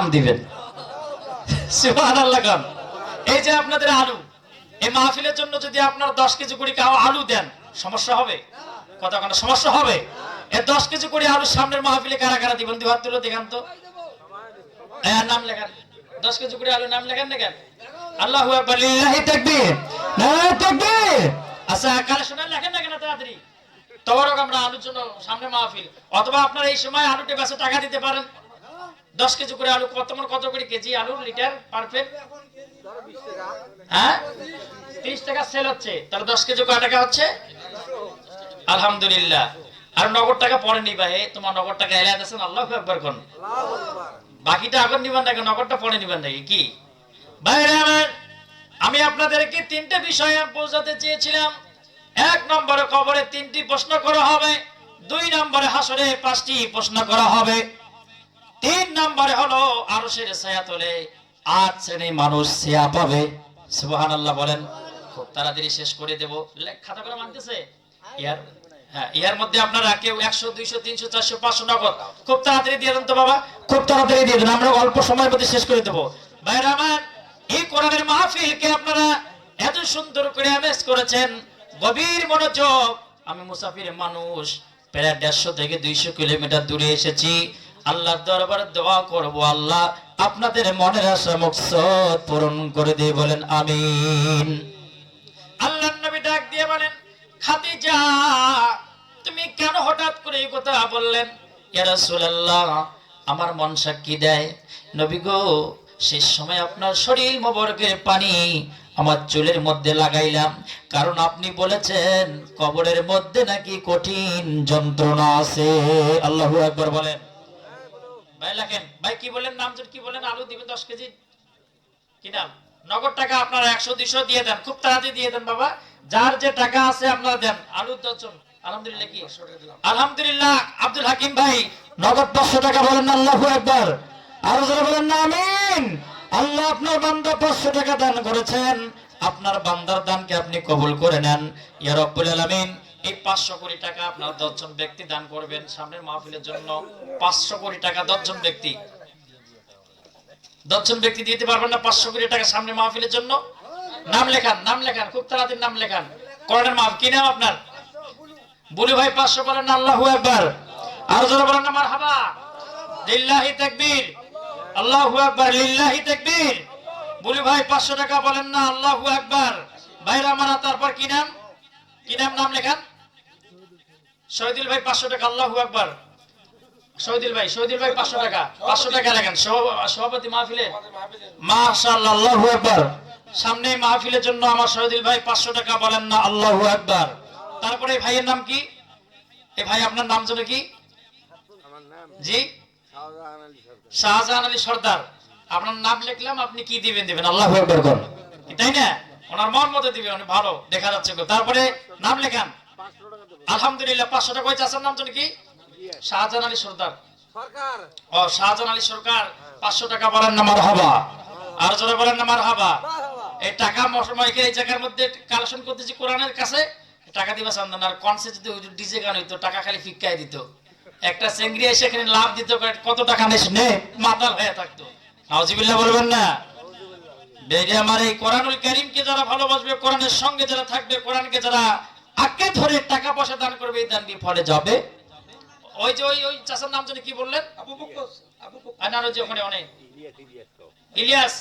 নাম দিবেন। এই যে আপনাদের আলু, এই মাহফিলের জন্য যদি আপনার দশ কেজি করে আলু দেন, সমস্যা হবে? কথা কোনো, সমস্যা হবে? এই দশ কেজি করে আলু সামনের মাহফিলে কারা কারা দিবেন? দুই তুলে দেখান তো। হ্যাঁ নাম লেখান। দশ কেজি করে আলু নাম লেখান না কেন? আল্লাহু তাকবীর। তাকবীর। আচ্ছা লেখেন না কেন তাড়াতাড়ি? তবরক আমরা আলুর জন্য সামনে মাহফিল। অথবা আপনারা এই সময় আলুটে বেচে টাকা দিতে পারেন। দশ কেজি করে আলু, কত কত করে কেজি আলু? লিটার পারফেক্ট হ্যাঁ? টাকা সেল হচ্ছে। তাহলে দশ কেজি কয় টাকা হচ্ছে? আলহামদুলিল্লাহ। আর নগদ টাকা পরে নিবা। তোমার নগদ টাকা এলে আছেন আল্লাহ একবার কোন? বাকিটা এখন নিবেন নাকি, নগদটা পরে নিবেন নাকি? কি? আমি আপনাদেরকে তিনটে বিষয়ে বোঝাতে চেয়েছিলাম। এক নম্বরে কবরে তিনটি প্রশ্ন করা হবে, দুই নম্বরে হাসরে পাঁচটি প্রশ্ন করা হবে। তিন নম্বরে হলো আরশের ছায়া তোলে, আট শ্রেণি মানুষ ছায়া পাবে। সুবহান আল্লাহ বলেন, খুব তাড়াতাড়ি শেষ করে দেব। খাতা করে মানতেছে? ইয়ার হ্যাঁ ইহার মধ্যে আপনারা কেউ একশো, দুইশো, তিনশো, চারশো, পাঁচশো নগদ। খুব তাড়াতাড়ি দিয়ে দেন তো বাবা, খুব তাড়াতাড়ি দিয়ে দেন, আমরা অল্প সময়ের মধ্যে শেষ করে দেবো। আমার, এই কোরআনের আপনারা এত সুন্দর করে করেছেন, গভীর মনোযোগ। আমি মুসাফির মানুষ, প্রায় দেড়শো থেকে দুইশো কিলোমিটার দূরে এসেছি। আল্লাহর দরবারে দোয়া করব আল্লাহ, আপনাদের মনের আশা মকসদ পূরণ করে দিয়ে বলেন আমিন। আল্লাহ নবী ডাক দিয়ে বলেন, খাদিজা, তুমি কেন হঠাৎ করে এই কথা বললেন? ইয়া রাসূলুল্লাহ, আমার মন সাক্ষী দেয়। নবী গো, শেষ সময় আপনার শরীর মোবারকের পানি আমার চুলের মধ্যে লাগাইলাম। কারণ আপনি বলেছেন, কবরের মধ্যে নাকি কঠিন যন্ত্রণা আছে। আল্লাহু আকবার বলেন। ভাই লাগেন ভাই কি বলেন নাম কি বলেন আলু দিবেন দশ কেজি? কি নাম? নগদ টাকা আপনারা একশো, দুইশো দিয়ে দেন, খুব তাড়াতাড়ি দিয়ে দেন বাবা। যার যে টাকা আছে আপনারা দেন। আলু দশজন আলহামদুলিল্লাহ কি? আলহামদুলিল্লাহ, আব্দুল হাকিম ভাই, নগদ পাঁচশো টাকা বলেন আল্লাহু একবার আরও যারা বলেন না, আমিন। আল্লাহ আপনার বান্দা পাঁচশো টাকা দান করেছেন। আপনার বান্দার দানকে আপনি কবুল করে নেন। ইয়া রব্বুল আলামিন এই পাঁচশো কোটি টাকা আপনার দশজন ব্যক্তি দান করবেন সামনের মাহফিলের জন্য পাঁচশো কোটি টাকা দশজন ব্যক্তি। দশজন ব্যক্তি দিতে পারবেন না পাঁচশো কোটি টাকা সামনে মাহফিলের জন্য। নাম লেখান নাম লেখান, খুব তাড়াতাড়ি নাম লেখান। করোনার মাহফ কি নাম আপনার? বুলু ভাই, পাঁচশো বলেন আল্লাহু একবার আরও জোরে বলেন না, মারহাবা। লিল্লাহি তাকবীর। আল্লাহু আকবার, লিল্লাহি তাকবীর। বুলু ভাই, পাঁচশো টাকা বলেন না, আল্লাহু একবার ভাইরা মারা, তারপর কি নাম? কি নাম নাম লেখান? শহীদুল ভাই পাঁচশো টাকা আল্লাহু একবার শহীদুল ভাই শহীদুল ভাই পাঁচশো টাকা। পাঁচশো টাকা লেখেন সভাপতি মাহফিলে? মাশাআল্লাহ আল্লাহু আকবার। সামনে মাহফিলের জন্য আমার শহীদুল ভাই পাঁচশো টাকা বলেন না আল্লাহু আকবার। তারপরে ভাইয়ের নাম কি? এই ভাই আপনার নাম জন্য কি? জি? শাহজাহান আলী সর্দার। আপনার নাম লিখলাম আপনি কি দিবেন দিবেন? আল্লাহ একবার করুন তাই না? ওনার মন মতো দিবেন উনি ভালো দেখা যাচ্ছে। তারপরে নাম লেখান। আলহামদুলিল্লাহ পাঁচশো টাকা ওই চাষার নাম জন্য কি? শাহজাহান আলী সর্দার। ও শাহজাহান আলী সরকার পাঁচশো টাকা বলেন না মার হাবা আর জোরে বলেন না মার হাবা এই টাকা মশমাইকে এই জায়গার মধ্যে কালেকশন করতেছি কোরআনের কাছে টাকা দিবা চান্দান আর কনসে যদি ডিজে গান হইতো টাকা খালি ফিক্কাই দিত। একটা চেংড়ি এসে এখানে লাভ দিত কত টাকা নিস নে মাতাল হয়ে থাকতো। নাউজিবিল্লাহ বলবেন না? বেরে আমার এই কোরআনুল কারীমকে যারা ভালোবাসবে কোরআনের সঙ্গে যারা থাকবে কোরআনকে যারা আঁকে ধরে টাকা পয়সা দান করবে এই দান দিয়ে ফলে যাবে। ওই যে ওই ওই চাষার নাম জানি কি বললেন? আর না ওই যে ওখানে অনেক। ইলিয়াস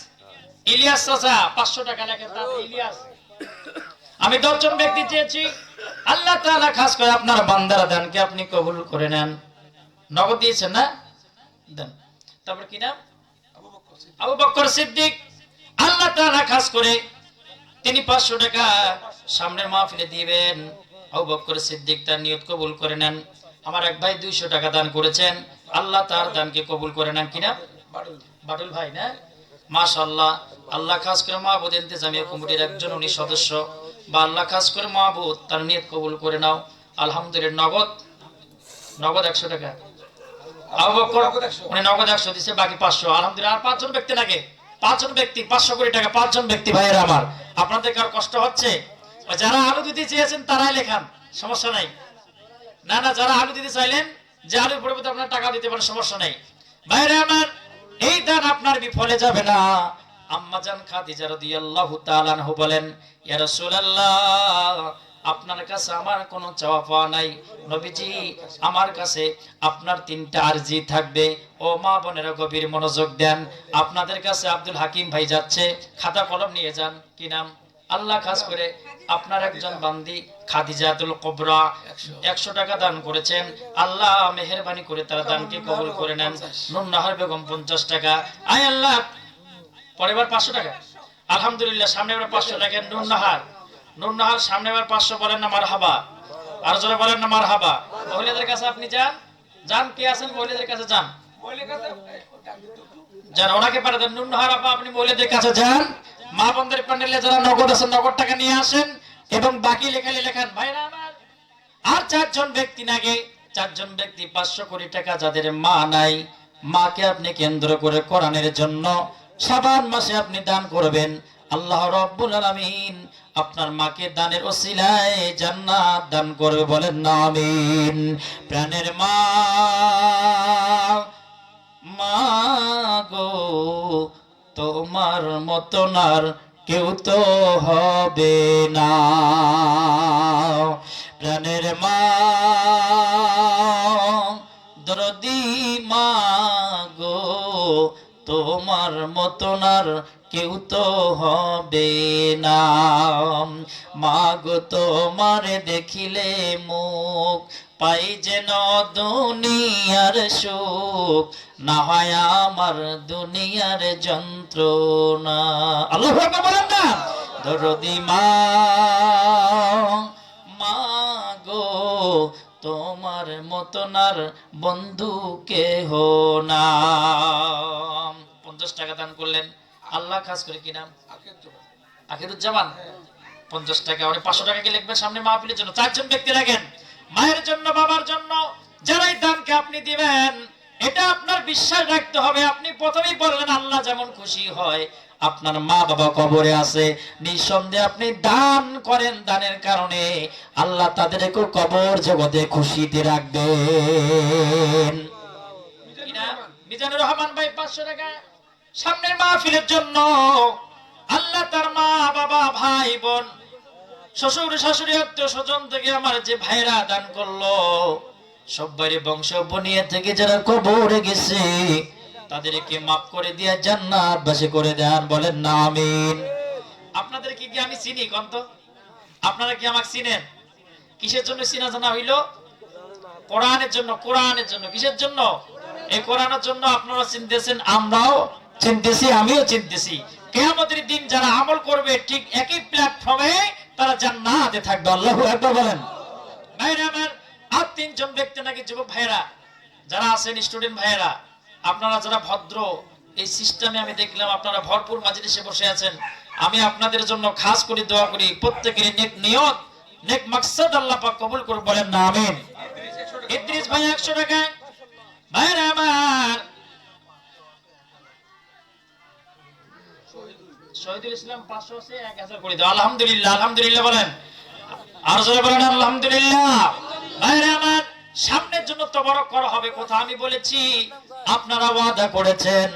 ইলিয়াস চাচা পাঁচশো টাকা লেখেন তার ইলিয়াস। আমি দশজন ব্যক্তি চেয়েছি আল্লাহ তাআলা খাস করে আপনার বান্দারা দানকে আপনি কবুল করে নেন। নগদ দিয়েছেন না? দেন। তারপর কি নাম? আবু বকর সিদ্দিক। আল্লাহ তাআলা খাস করে তিনি পাঁচশো টাকা সামনের মাহফিলে দিবেন। আবু সিদ্দিক তার নিয়ত কবুল করে নেন। আমার এক ভাই দুইশো টাকা দান করেছেন। আল্লাহ তার দানকে কবুল করে নেন কিনা? বাটুল ভাই, না? মাশাআল্লাহ। আল্লাহ খাস করে মাহবুদ ইন্তেজামিয়া কমিটির একজন উনি সদস্য। বা আল্লাহ খাস করে মাহবুদ তার নিয়ত কবুল করে নাও। আলহামদুলিল্লাহ, নগদ? নগদ একশো টাকা। উনি নগদ একশো দিছে, বাকি পাঁচশো। আর ব্যক্তি পাঁচজন ব্যক্তি, পাঁচশো টাকা ব্যক্তি আমার। আপনাদের কার কষ্ট হচ্ছে? যারা আলু দিতে চেয়েছেন তারাই লেখান, সমস্যা নাই। না না, যারা আলু দিতে চাইলেন, যে আলুর পরিবর্তে আপনার টাকা দিতে পারেন, সমস্যা নেই। ভাইরা আমার, এই দান আপনার বিফলে যাবে না। আম্মাজান খাদিজা রাদিয়াল্লাহু তাআলা আনহু বলেন, ইয়া রাসূলুল্লাহ, আপনার কাছে আমার কোনো চাওয়া পাওয়া নাই। নবীজি, আমার কাছে আপনার তিনটা আরজি থাকবে। ও মা বোনেরা গভীর মনোযোগ দেন। আপনাদের কাছে আব্দুল হাকিম ভাই যাচ্ছে, খাতা কলম নিয়ে যান। কি নাম? আল্লাহ খাস করে। আপনার একজন বান্দি খাদিজাতুল কবরা একশো টাকা দান করেছেন। আল্লাহ মেহরবানি করে তার দানকে কবুল করে নেন। নুন নাহার বেগম পঞ্চাশ টাকা। আয় আল্লাহ, পরের বার পাঁচশো টাকা। আলহামদুলিল্লাহ, সামনে এবার পাঁচশো টাকা। নুন নাহার নুন নাহার, সামনে এবার পাঁচশো বলেন না মার হাবা আর জোরে বলেন না মার হাবা মহিলাদের কাছে আপনি যান। যান, কে আছেন? মহিলাদের কাছে যান। যান, ওনাকে পাঠাতে নুন নাহার আপা, আপনি মহিলাদের কাছে যান। মা বন্ধের প্যান্ডেলে যারা নগদ আছেন নগদ টাকা নিয়ে আসেন এবং বাকি লেখালে লেখান, ভাইরা আমার, আর চারজন ব্যক্তি নাগে চারজন ব্যক্তি পাঁচশো কোটি টাকা যাদের মা নাই, মাকে আপনি কেন্দ্র করে কোরআনের জন্য সাবান মাসে আপনি দান করবেন। আল্লাহ রব্বুল আলামিন আপনার মাকে দানের ওসিলায় জান্নাত দান করবে বলেন না, আমিন। প্রাণের মা মা তোমার মতন আর কেউ তো হবে না। প্রাণের মা মা গো, তোমার মতন আর কেউ তো হবে না। মা গো, তোমার দেখিলে মুখ পাই যেন দুনিয়ার সুখ, না হয় আমার দুনিয়ার যন্ত্রণা। আল্লাহ বলেন না? দরদি মা গো, তোমার মতন আর বন্ধু কেহ না। পঞ্চাশ টাকা দান করলেন। আল্লাহ খাস করে কি নাম? আখিরুজ্জামান পঞ্চাশ টাকা মানে পাঁচশো টাকা কি লিখবেন সামনে মাহফিলের জন্য? চারজন ব্যক্তি রাখেন। মায়ের জন্য বাবার জন্য যারাই দানকে আপনি দিবেন এটা আপনার বিশ্বাস রাখতে হবে। আপনি প্রথমেই বললেন আল্লাহ যেমন খুশি হয় আপনার মা বাবা কবরে আছে। নিঃসন্দেহে আপনি দান করেন দানের কারণে আল্লাহ তাদেরকে কবর জগতে খুশিতে রাখবেন? মিজানুর রহমান ভাই পাঁচশো টাকা। সামনের মাহফিলের জন্য আল্লাহ তার মা বাবা ভাই বোন শ্বশুর, শাশুড়ি, আত্মীয় স্বজন থেকে আমার যে ভাইরা দান করল সব্বাই বংশ বনিয়ে থেকে যারা কবরে গেছে, তাদেরকে মাফ করে দিয়ে জান্নাত বাসে করে দেন, বলেন না, আমিন। আপনাদের কি কি আমি চিনি কন্ত আপনারা কি আমাকে চিনেন? কিসের জন্য চিনা জানা হইল? কোরআনের জন্য কোরআনের জন্য, কিসের জন্য? এই কোরআনের জন্য আপনারা চিনতেছেন, আমরাও চিনতেছি, আমিও চিনতেছি। কেয়ামতের দিন যারা আমল করবে, ঠিক একই প্ল্যাটফর্মে তারা জান্নাতে থাকবে, আল্লাহু একবার বলেন। ভাইরা আমার, আর তিনজন ব্যক্তি নাকি যুবক ভাইরা যারা আছেন স্টুডেন্ট ভাইরা আপনারা যারা ভদ্র, এই সিস্টেমে আমি দেখলাম আপনারা ভরপুর মাজলিসে বসে আছেন। আমি আপনাদের জন্য খাস করে দোয়া করি, প্রত্যেকের নেক নিয়ত, নেক মাকসাদ আল্লাহ পাক কবুল করে বলেন না, আমিন। ইদ্রিস ভাই 100 টাকা ভাইরা আমার শহীদুল ইসলাম 500 আছে 1000 করে দাও। আলহামদুলিল্লাহ আলহামদুলিল্লাহ বলেন। আর জোরে বলেন, আলহামদুলিল্লাহ। আমার, সামনের জন্য তবরক করা হবে কথা আমি বলেছি। আপনারা ওয়াদা করেছেন,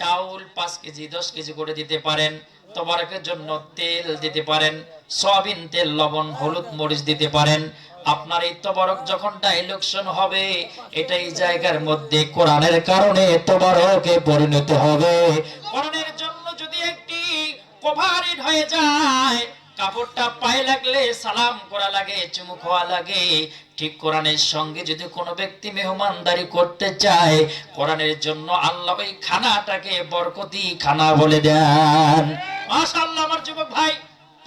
চাউল পাঁচ কেজি, দশ কেজি করে দিতে পারেন, তবরকের জন্য তেল দিতে পারেন, সয়াবিন তেল, লবণ, হলুদ মরিচ দিতে পারেন। আপনার এই তবরক যখন ডাইলুকশন হবে, এটাই জায়গার মধ্যে কোরআনের কারণে তবরকে পরিণত হবে। হয়ে যায়। কাপড়টা পায়ে লাগলে সালাম করা লাগে চুমু খাওয়া লাগে। ঠিক কোরআনের সঙ্গে যদি কোনো ব্যক্তি মেহমানদারি করতে চায় কোরআনের জন্য আল্লাহ ওই খানাটাকে বরকতি খানা বলে দেন। মাশাআল্লাহ আমার যুবক ভাই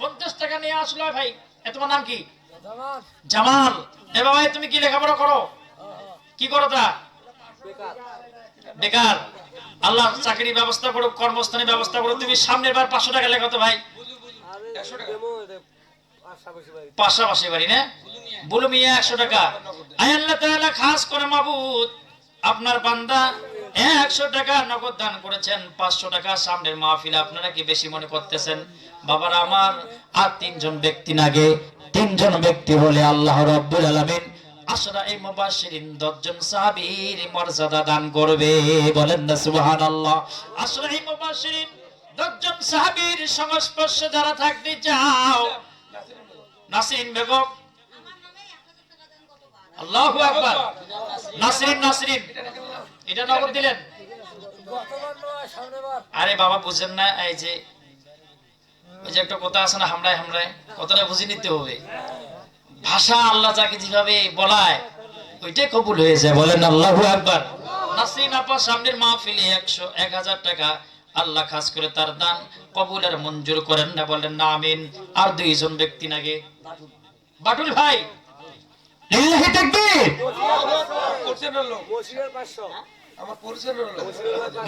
পঞ্চাশ টাকা নিয়ে আসলো ভাই। এ তোমার নাম কি? জামাল। এ বাবা তুমি কি লেখাপড়া করো? কি করো তা? বেকার। আল্লাহ চাকরির ব্যবস্থা করো কর্মস্থানের ব্যবস্থা করো তুমি সামনের বার পাঁচশো টাকা লেখাতো ভাই। পাশাপাশি বাড়ি না? বলু মিয়া একশো টাকা। আয় আল্লাহ তাআলা খাস করে মাবুদ। আপনার বান্দা একশো টাকা নগদ দান করেছেন পাঁচশো টাকা সামনের মাহফিলে। আপনারা কি বেশি মনে করতেছেন? বাবার আমার আর তিনজন ব্যক্তি নাগে তিনজন ব্যক্তি বলে আল্লাহ রব্বুল আলামিন নাসরিন এটা নগদ দিলেন? আরে বাবা, বুঝেন না, এই যে ওই যে একটা কথা আছে না, হামড়ায় হামড়ায়। কথাটা বুঝে নিতে হবে। ভাষা আল্লাহ যাকে যেভাবে বলায় ওইটাই কবুল হয়ে যায়। বলেন আল্লাহু আকবার। নাসরিন আপা সামনের মাহফিলে একশো এক হাজার টাকা আল্লাহ খাস করে তার দান কবুল আর মঞ্জুর করেন না বলেন না আমিন। আর দুইজন ব্যক্তি নাগে। বাটুল ভাই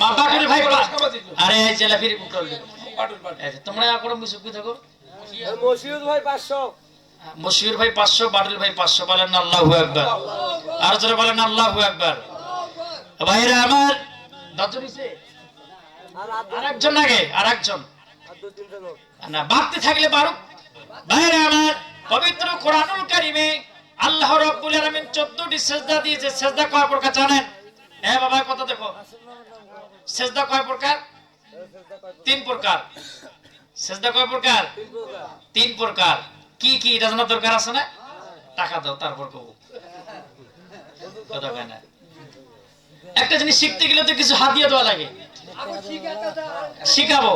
মা তোমরা এখন মুসুকি থাকো। মসিউদ ভাই পাঁচশো। মশিউর ভাই পাঁচশো বাটুল ভাই পাঁচশো, বলেন আল্লাহু একবার আর জোরে বলেন আল্লাহু একবার ভাইরা আমার আগে না, বাড়তে থাকলে বারুক ভাইরা আমার পবিত্র কোরআনুল কারিমে আল্লাহ রাব্বুল আলামিন 14টি সেজদা দিয়েছে। সেজদা কয় প্রকার জানেন? এ বাবা কথা দেখো? সেজদা কয় প্রকার? তিন প্রকার। সেজদা কয় প্রকার? তিন প্রকার। কি কি, এটা জানার দরকার আছে না? টাকা দাও, তারপর কব। কথা না। একটা জিনিস শিখতে গেলে তো কিছু হাতিয়ে দেওয়া লাগে। শিখাবো।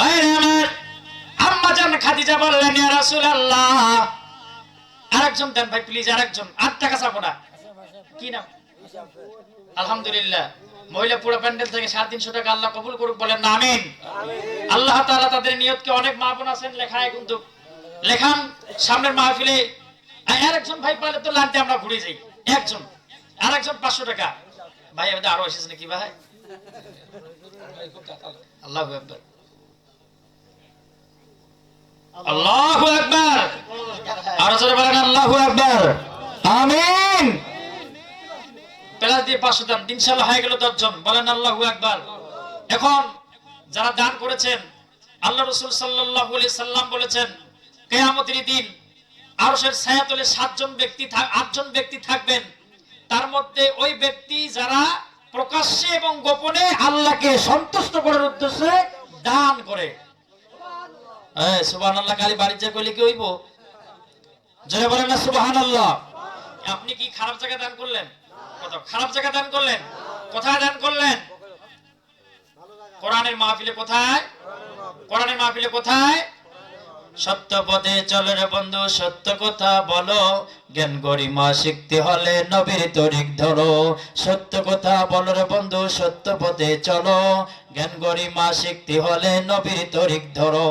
বাইরে আমার আম্মা জান খাদিজা বললেন, ইয়া রাসূলুল্লাহ। আরেকজন দেন, ভাই প্লিজ আরেকজন। আট টাকা চাবো না। কি নাম? আলহামদুলিল্লাহ। মহিলা পুরো প্যান্ডেল থেকে সাড়ে তিনশো টাকা আল্লাহ কবুল করুক বলেন, আমিন। আল্লাহ তাআলা তাদের নিয়তকে অনেক মা বোন আছেন, লেখায় কিন্তু লেখান সামনের মাহফিলে, আর আরেকজন ভাই পাইলে তো লানতে আমরা ঘুরে যাই। একজন। আরেকজন পাঁচশো টাকা। ভাই, আমাদের আরও এসেছে নাকি ভাই? আল্লাহ আর আকবার। এখন যারা দান করেছেন, আল্লাহ রসুল সাল্লাম বলেছেন কেয়ামতের দিন আরশের ছায়াতলে সাতজন ব্যক্তি আটজন ব্যক্তি থাকবেন। তার মধ্যে ওই ব্যক্তি যারা প্রকাশ্যে এবং গোপনে আল্লাহকে সন্তুষ্ট করার উদ্দেশ্যে দান করে। হ্যাঁ সুবাহ আল্লাহ কালী বাড়ির কি হইব? জয় বলেন না সুবাহান আল্লাহ আপনি কি খারাপ জায়গায় দান করলেন? খারাপ জায়গা দান করলেন? কোথায় দান করলেন? কোরআনের মাহফিলে কোথায়? কোরআনের মাহফিলে কোথায়? সত্য পথে চলো রে বন্ধু, সত্য কথা বলো। জ্ঞান গরিমা শিখতে হলে নবীর তরিক ধরো। সত্য কথা বলো রে বন্ধু সত্য পথে চলো। জ্ঞান গরিমা শিখতে হলে নবীর তরিক ধরো।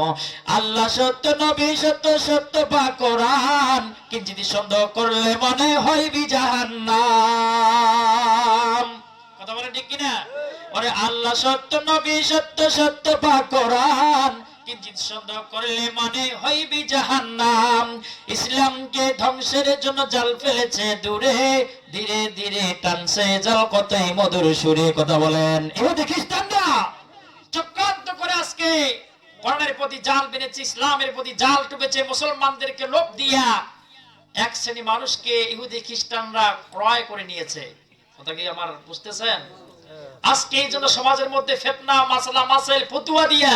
আল্লাহ সত্য, নবী সত্য সত্য পা কোরআন। কিঞ্চিত সন্দেহ করলে মনে হইবি জাহান্নাম কথা বলে ঠিক কিনা? ওরে আল্লাহ সত্য, নবী সত্য সত্য পা কোরআন। কিঞ্চিত সন্দেহ করলে মনে হইবি জাহান্নাম। ইসলামকে ধ্বংসের জন্য জাল ফেলেছে দূরে, ধীরে ধীরে টানছে জাল। কতই মধুর সুরে কথা বলেন। এবার খ্রিস্টানরা চক্রান্ত করে আজকে কোরআনের প্রতি জাল বেঁধেছে, ইসলামের প্রতি জাল টুকেছে, মুসলমানদেরকে লোভ দিয়া এক শ্রেণি মানুষকে ইহুদি খ্রিস্টানরা ক্রয় করে নিয়েছে। কথা কি আমার বুঝতেছেন? আজকে এই জন্য সমাজের মধ্যে ফেতনা, মাসালা মাসেল ফতুয়া দিয়া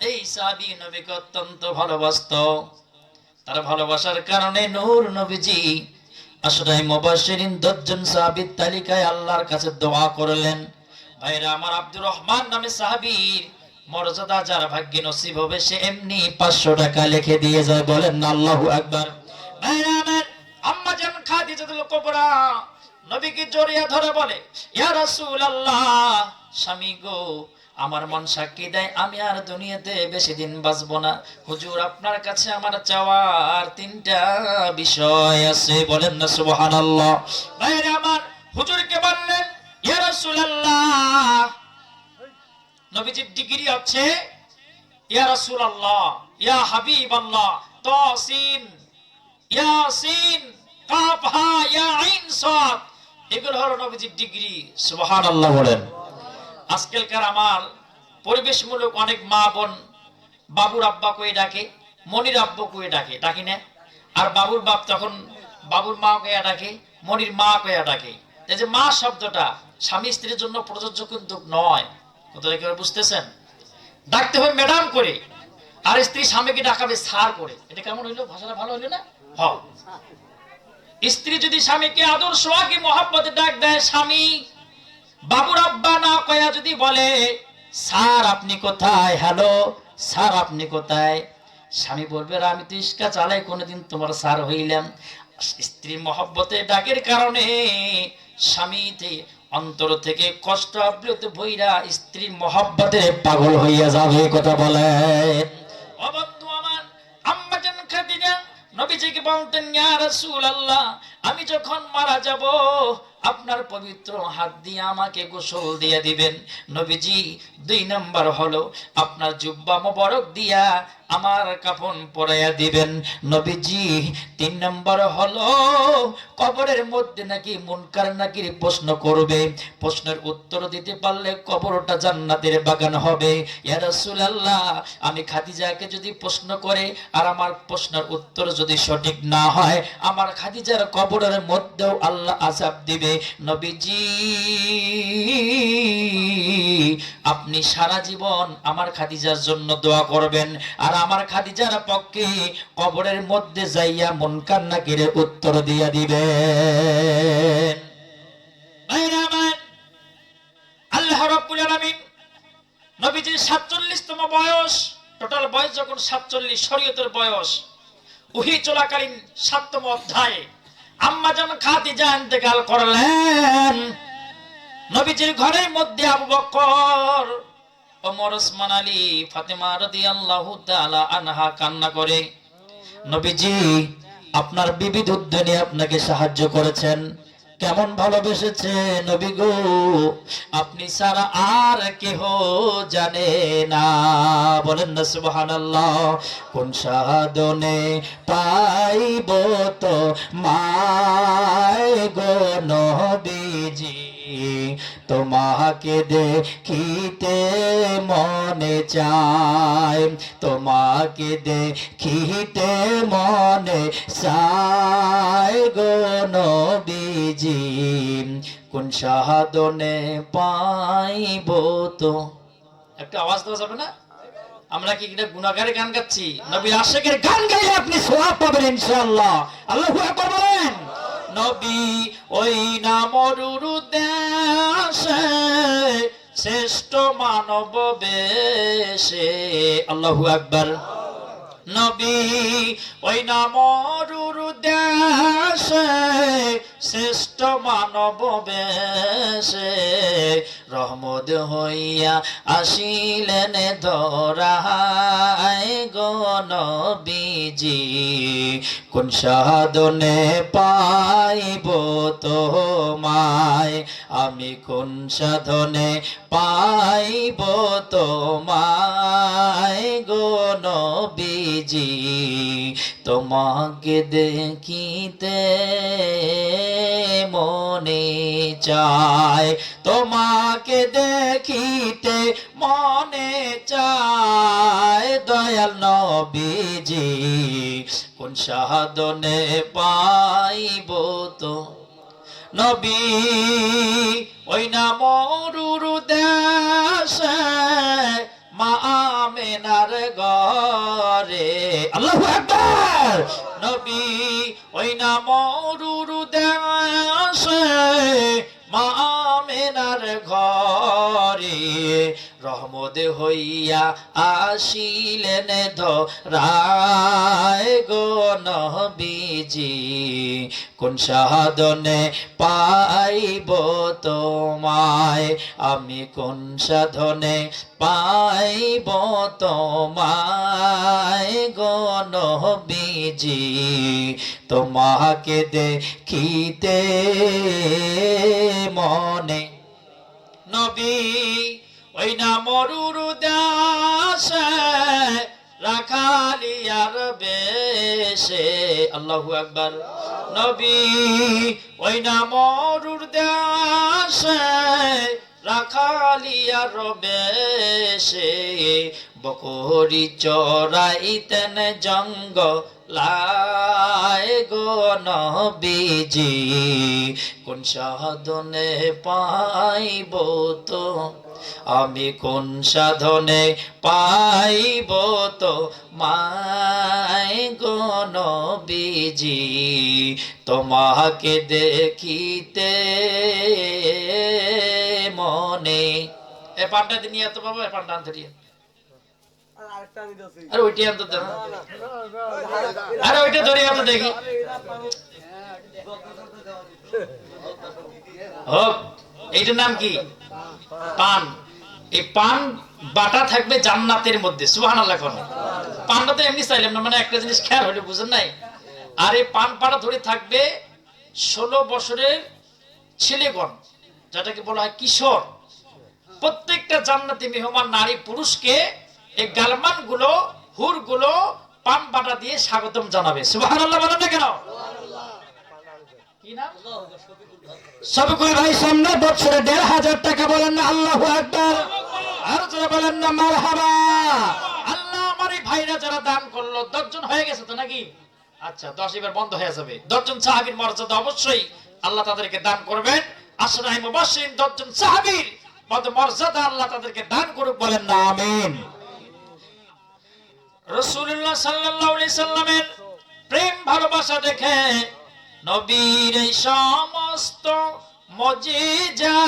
এই সাহাবী নবীকে অত্যন্ত ভালোবাসত। তার ভালোবাসার কারণে নূর নবীজি আশরাই মুবাশশিরিন দশজন সাহাবীর তালিকায় আল্লাহর কাছে দোয়া করলেন। ভাইরা, আমার আব্দুর রহমান নামে সাহাবীর মর্যাদা যার ভাগ্যে নসিব হবে, সে এমনি পাঁচশো টাকা লিখে দিয়ে যায়, বলেন না আল্লাহু আকবার। ভাইরা, আমার আম্মা জান খাদিজাতুল নবীকে জড়িয়ে ধরে বলে, ইয়া রাসূলুল্লাহ, স্বামী গো আমার মন সাক্ষী দেয়, আমি আর দুনিয়াতে বেশি দিন বাঁচবো না। হুজুর, আপনার কাছে আমার চাওয়ার তিনটা বিষয় আছে, বলেন না সুবহানাল্লাহ। ভাইরা আমার, হুজুরকে বললেন, ইয়া রাসূলুল্লাহ। নবীজির ডিগ্রি হচ্ছে, ইয়া রাসূলুল্লাহ, ইয়া হাবিবাল্লাহ, তাসিন, ইয়াসিন কাফ হা ইয়া আইন সাদ এগুলো হলো নবীজির ডিগ্রি, সুবহানাল্লাহ বলেন। আজকালকার আমার পরিবেশমূলক অনেক মা বোন বাবুর আব্বা কয়ে ডাকে, মনির আব্বু কয়ে ডাকে, ডাকি না? আর বাবুর বাপ তখন বাবুর মা কয়ে ডাকে, মনির মা কয়ে ডাকে। এই যে মা শব্দটা স্বামী স্ত্রীর জন্য প্রযোজ্য কিন্তু নয়। কথাটা কেউ বুঝতেছেন? ডাকতে হবে ম্যাডাম করে, আর স্ত্রী স্বামীকে ডাকাবে সার করে। এটা কেমন হইল? ভাষাটা ভালো হইল না? হ স্ত্রী যদি স্বামীকে আদর সোহাগে মহাব্বতে ডাক দেয়, স্বামী বাবুর আব্বা না কয়া যদি বলে, স্যার, আপনি কোথায়? হ্যালো, স্যার, আপনি কোথায়? স্বামী বলবে আমি তো ইস্কা চালাই, কোনোদিন তোমার স্যার হইলাম। স্ত্রী মহব্বতে ডাকের কারণে স্বামীতে অন্তর থেকে কষ্ট আপ্লুত বইরা স্ত্রী মহব্বতে পাগল হইয়া যাবে কথা রাসূলুল্লাহ, আমি যখন মারা যাব আপনার পবিত্র হাত দিয়ে আমাকে গোসল দিয়ে দিবেন। নবীজি, দুই নাম্বার হলো, আপনার জুব্বা মোবারক দিয়া আমার কাফন পরাইয়া দিবেন। নবীজি, তিন নম্বর হলো, কবরের মধ্যে নাকি মুনকার নাকির প্রশ্ন করবে। প্রশ্নের উত্তর দিতে পারলে কবরটা জান্নাতের বাগান হবে। ইয়া রাসূলুল্লাহ, আমি খাদিজাকে যদি প্রশ্ন করে আর আমার প্রশ্নের উত্তর যদি সঠিক না হয়, আমার খাদিজার কবরের মধ্যেও আল্লাহ আযাব দিবে। নবীজি, আপনি সারা জীবন আমার খাদিজার জন্য দোয়া করবেন। আর আমার খাদিজার পক্ষে কবরের মধ্যে যাইয়া মন কান্না কেড়ে উত্তর দিয়া নবীজির 47 বয়স টোটাল বয়স যখন 47 শরীয়তের বয়স, উহি চলাকালীন সাতম অধ্যায়ে আম্মা খাতি খাদিজা ইন্তেকাল করলেন। নবীজির ঘরের মধ্যে আবু বকর, ওমর, ওসমান আলী, ফাতেমা রাদিয়াল্লাহু তাআলা আনহা কান্না করে। নবীজি, আপনার বিবিধ উদ্যানে আপনাকে সাহায্য করেছেন। কেমন ভালোবেসেছে নবী গো? আপনি সারা আর কেহ জানে না। বলেন না, সুবহানাল্লাহ, কোন সাধনে পাইব তো মায় গো নবীজি? তোমাকে দেখিতে মনে চায় তোমাকে দেখিতে মনে চায় গো নবীজি। কোন সাধনে পাইব তো? একটা আওয়াজ দেওয়া যাবে না? আমরা কি এটা গুণাগারে গান গাচ্ছি? নবীর আশেকের গান গাইলে আপনি সোয়াব পাবেন ইনশাআল্লাহ। আল্লাহু বলেন। নবী ওই নামরুর দেশে শ্রেষ্ঠ মানব বেশে। আল্লাহু আকবার। নবী ওই নামরুরু দেশে শ্রেষ্ঠ মানব বেশে রহমদ হইয়া আসিলেন ধরায় গো নবীজি। কোন সাধনে পাইব তোমায়? আমি কোন সাধনে পাইব তোমায় গণ নবীজি? তোমাকে দেখিতে মনে চায়। তোমাকে দেখিতে মনে চায়। দয়াল নবীজি, কোন সাধনে পাইব তো? নবী, ওই না মরুরু দেশে মা আমেনার ঘরে। আল্লাহু আকবার! নবী ওই না মরুরু দেশে মা আমেনার ঘরে রহমদ হইয়া আসিলেন ধরায় গো নবীজি। কোন সাধনে পাইব তোমায়? আমি কোন সাধনে পাইব তোমায় গো নবীজি? তোমাকে দেখিতে মনে নবী, ওই না মরুর দাস রাখালিয়ার বেশে আল্লাহু আকবার। নবী ওই না মরুর দাস রাখালিয়ার বেশে বকরি চড়াইতেন জঙ্গ লাই গো নবীজি। কোন সাধনে পাইব তো? আমি কোন সাধনে পাইব তো? মাই গো নবীজি, তোমাকে দেখিতে মনে। এ পান্ডা দিন এত বাবা এ পান্ডা আনতে দিয়ে। ওইটি ওইটা ধরে দেখি। এইটার নাম কি? পান। এই পান বাটা থাকবে জান্নাতের মধ্যে সুহান আল্লাহ পানটা তো এমনি চাইলাম না মানে একটা জিনিস খেয়াল হলে বুঝেন নাই? আর এই পান পাটা ধরে থাকবে ষোলো বছরের ছেলেগণ, যেটাকে বলা হয় কিশোর। প্রত্যেকটা জান্নাতি মেহমান নারী পুরুষকে এই গালমানগুলো হুরগুলো পান বাটা দিয়ে স্বাগতম জানাবে। সুবাহ আল্লাহ বলেন না কেন? সবকুল ভাই সামনে বছরে দেড় হাজার টাকা বলেন না আল্লাহ একবার আর যারা বলেন না মারহাবা। আল্লাহ আমার এই ভাইরা যারা দান করল দশজন হয়ে গেছে তো নাকি? আচ্ছা দশ এবার বন্ধ হয়ে যাবে। দশজন সাহাবীর মর্যাদা অবশ্যই আল্লাহ তাদেরকে দান করবেন। আসরাই মুবাশশিরিন দশজন সাহাবীর মর্যাদা আল্লাহ তাদেরকে দান করুক বলেন না আমিন। রাসূলুল্লাহ সাল্লাল্লাহু আলাইহি সাল্লামের প্রেম, ভালোবাসা দেখে নবীর এই সমস্ত মজিজা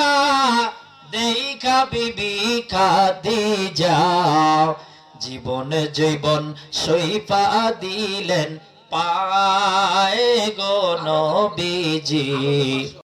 জীবন জীবন সইফা দিলেন পায় গো নবীজি।